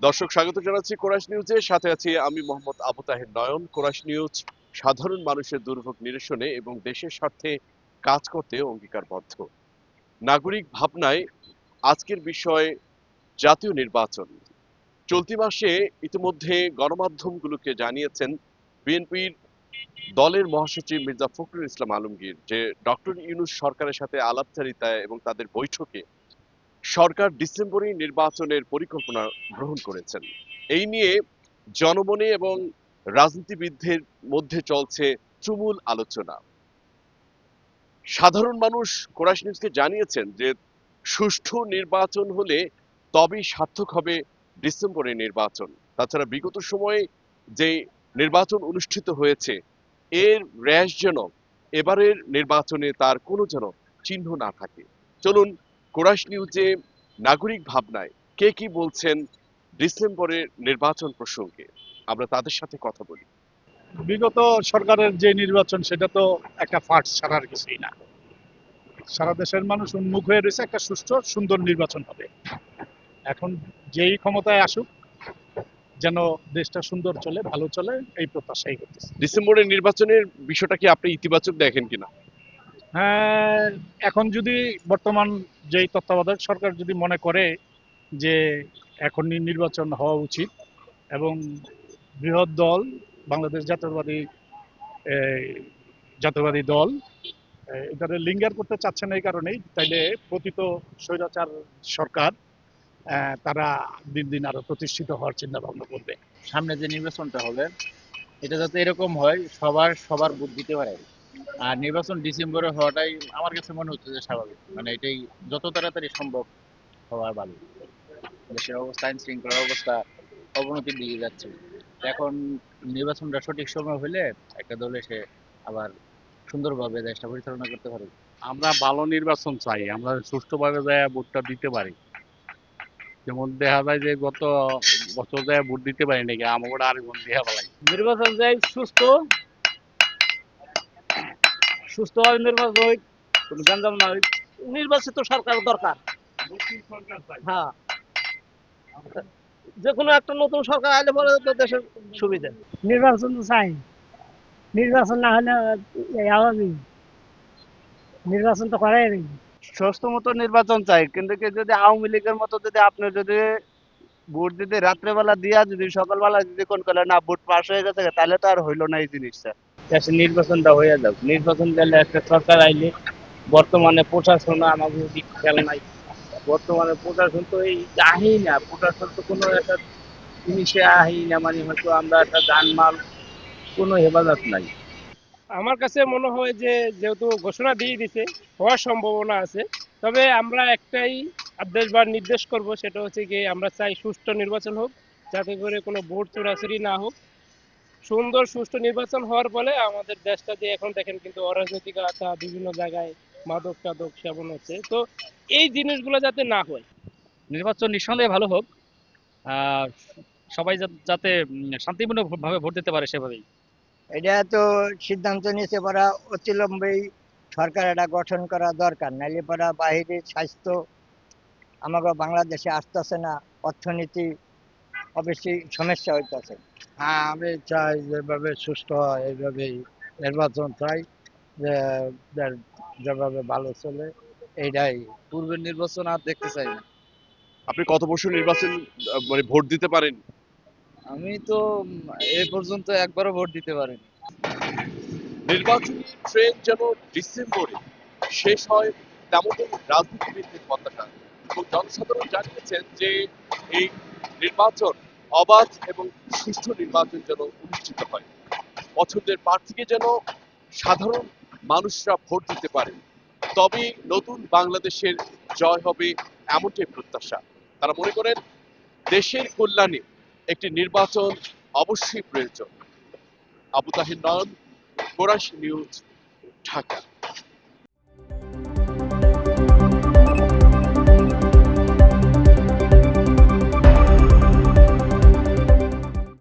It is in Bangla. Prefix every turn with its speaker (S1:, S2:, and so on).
S1: দর্শক, স্বাগত জানাচ্ছি কোরাস নিউজে। সাথে আছি আমি মোহাম্মদ আবু তাহের নয়ন। কোরাস নিউজ সাধারণ মানুষের দুর্ভোগ নিরসনে এবং দেশের স্বার্থে কাজ করতে অঙ্গীকারবদ্ধ। নাগরিক ভাবনায় আজকের বিষয় জাতীয় নির্বাচন। চলতি মাসে ইতিমধ্যে গণমাধ্যমগুলোকে জানিয়েছেন বিএনপির দলের মহাসচিব মির্জা ফখরুল ইসলাম আলমগীর যে ডক্টর ইউনুস সরকারের সাথে আলাপচারিতায় এবং তাদের বৈঠকে সরকার ডিসেম্বরে নির্বাচনের পরিকল্পনা গ্রহণ করেছেন। এই নিয়ে জনমনে এবং রাজনীতিবিদদের মধ্যে চলছে তুমুল আলোচনা। সাধারণ মানুষ কোরাস নিউজকে জানিয়েছেন যে, সুষ্ঠু নির্বাচন হলে তবেই সার্থক হবে ডিসেম্বরে নির্বাচন। তাছাড়া বিগত সময়ে যে নির্বাচন অনুষ্ঠিত হয়েছে, এর র্যাশ যেন এবারের নির্বাচনে তার কোনো যেন চিহ্ন না থাকে। চলুন কোরাস নিউজে নাগরিক ভাবনায় কে কি বলছেন ডিসেম্বরের নির্বাচন প্রসঙ্গে? আমরা তাদের সাথে কথা বলি।
S2: বিগত সরকারের যে নির্বাচন সেটা তো একটা ফাট ছাড়ার কিছুই না। সারা দেশের মানুষ উন্মুখ হয়ে রয়েছে একটা সুষ্ঠু সুন্দর নির্বাচন হবে। এখন যেই ক্ষমতায় আসুক যেন দেশটা সুন্দর চলে ভালো চলে এই প্রত্যাশাই করতেছে।
S1: ডিসেম্বরের নির্বাচনের বিষয়টা কি আপনি ইতিবাচক দেখেন কিনা?
S2: এখন যদি বর্তমান যেই তত্ত্বাবধায়ক সরকার যদি মনে করে যে এখন নির্বাচন হওয়া উচিত এবং বৃহৎ দল বাংলাদেশ জাতীয়বাদী জাতীয়বাদী দল এই, লিঙ্গার করতে চাচ্ছে না এই কারণেই তাইলে পতিত স্বৈরাচার সরকার তারা দিন দিন আরও প্রতিষ্ঠিত হওয়ার চিন্তা ভাবনা করবে।
S3: সামনে যে নির্বাচনটা হবে এটা যাতে এরকম হয় সবার সবার দিতে পারে। আর নির্বাচন ডিসেম্বরে হওয়াটাই আমার কাছে মনে হচ্ছে যে স্বাভাবিক। মানে এটাই যত তাড়াতাড়ি সম্ভব হওয়া ভালো। দেশের অবস্থা আইন শৃঙ্খলার অবস্থা অবনতির দিকে যাচ্ছে। এখন নির্বাচনটা সঠিক সময় হলে একটা দল এসে আবার সুন্দরভাবে দেশটা পরিচালনা করতে পারে।
S4: আমরা ভালো নির্বাচন চাই আমরা সুষ্ঠুভাবে যায় ভোটটা দিতে পারি। যেমন দেখা যায় যে গত বছর যায় ভোট দিতে পারি নাকি আমাকে আর ভোট দিয়ে পালাই
S5: নির্বাচন যাই সুস্থ সুস্থভাবে নির্বাচন হোক কোনো গঞ্জাম না হোক নির্বাচিত সরকার দরকার। হ্যাঁ। যে কোনো একটা নতুন সরকার আইলে পরে তো দেশের সুবিধা।
S6: নির্বাচন তো চাই। নির্বাচন না হলে আওয়ামী নির্বাচন তো করাই নেই।
S5: সুস্থ মতো নির্বাচন চাই কিন্তু কি যদি আওয়ামী লীগের মতো যদি আপনি যদি ভোট দিতে রাত্রেবেলা দিয়া যদি সকালবেলা যদি কোন করে না ভোট পাস হয়ে গেছে তাহলে তো আর হইল না এই জিনিসটা। দেশের নির্বাচনটা হয়ে যাক। নির্বাচন গেলে একটা সরকার আইলে বর্তমানে প্রশাসন আমাদের দিক খেয়াল নাই। বর্তমানে প্রশাসন তো এই আহেই না। প্রশাসন তো কোনো একটা জিনিসে আহেই না মানে হয়তো আমরা একটা জানমাল, কোনো হেফাজত নাই।
S7: আমার কাছে মনে হয় যে যেহেতু ঘোষণা দিয়ে দিছে, হওয়ার সম্ভাবনা আছে, তবে আমরা একটাই আদেশ বা নির্দেশ করব, সেটা হচ্ছে কি আমরা চাই সুষ্ঠু নির্বাচন হোক, যাতে করে কোনো ভোট চোরাচুরি না হোক। সুন্দর সুষ্ঠু নির্বাচন হওয়ার ফলে আমাদের দেশটা যে এখন দেখেন কিন্তু অরাজনৈতিকতা বিভিন্ন জায়গায় মাদক টাদক সেবন হচ্ছে। তো এই জিনিসগুলো যাতে না হয়।
S3: নির্বাচন নিঃসন্দেহে ভালো হোক। সবাই যাতে উম, শান্তিপূর্ণভাবে ভোট দিতে পারে সেভাবেই।
S8: এটা তো সিদ্ধান্ত নিয়েছে পরা অতিলম্বেই সরকার এটা গঠন করা দরকার। নাইলে পরা বাহিরে স্বাস্থ্য আমাকে বাংলাদেশে আসতেছে না। অর্থনীতি অবশ্যই সমস্যা হইতেছে।
S5: হ্যাঁ আমি চাই যেভাবে সুস্থ হয় এইভাবেই নির্বাচন চাই যে যেভাবে ভালো চলে এইটাই। পূর্বের নির্বাচন আর দেখতে চাই না।
S1: আপনি কত বছর নির্বাচন মানে ভোট দিতে পারেন?
S5: আমি তো এ পর্যন্ত একবারও ভোট দিতে পারিনি।
S1: নির্বাচনী ট্রেন যেন ডিসেম্বরে শেষ হয় তেমনই রাজনীতিবিদদের প্রত্যাশা এবং জনসাধারণ জানিয়েছেন যে এই নির্বাচন অবাধ এবং সুষ্ঠু নির্বাচন যেন অনুষ্ঠিত হয়। পছন্দের প্রার্থীকে যেন সাধারণ মানুষরা ভোট দিতে পারে। তবে নতুন বাংলাদেশের জয় হবে এমনটাই প্রত্যাশা। তারা মনে করেন, দেশের কল্যাণে একটি নির্বাচন অবশ্যই প্রয়োজন। Abu Tahir Nayan Chorus news, Dhaka.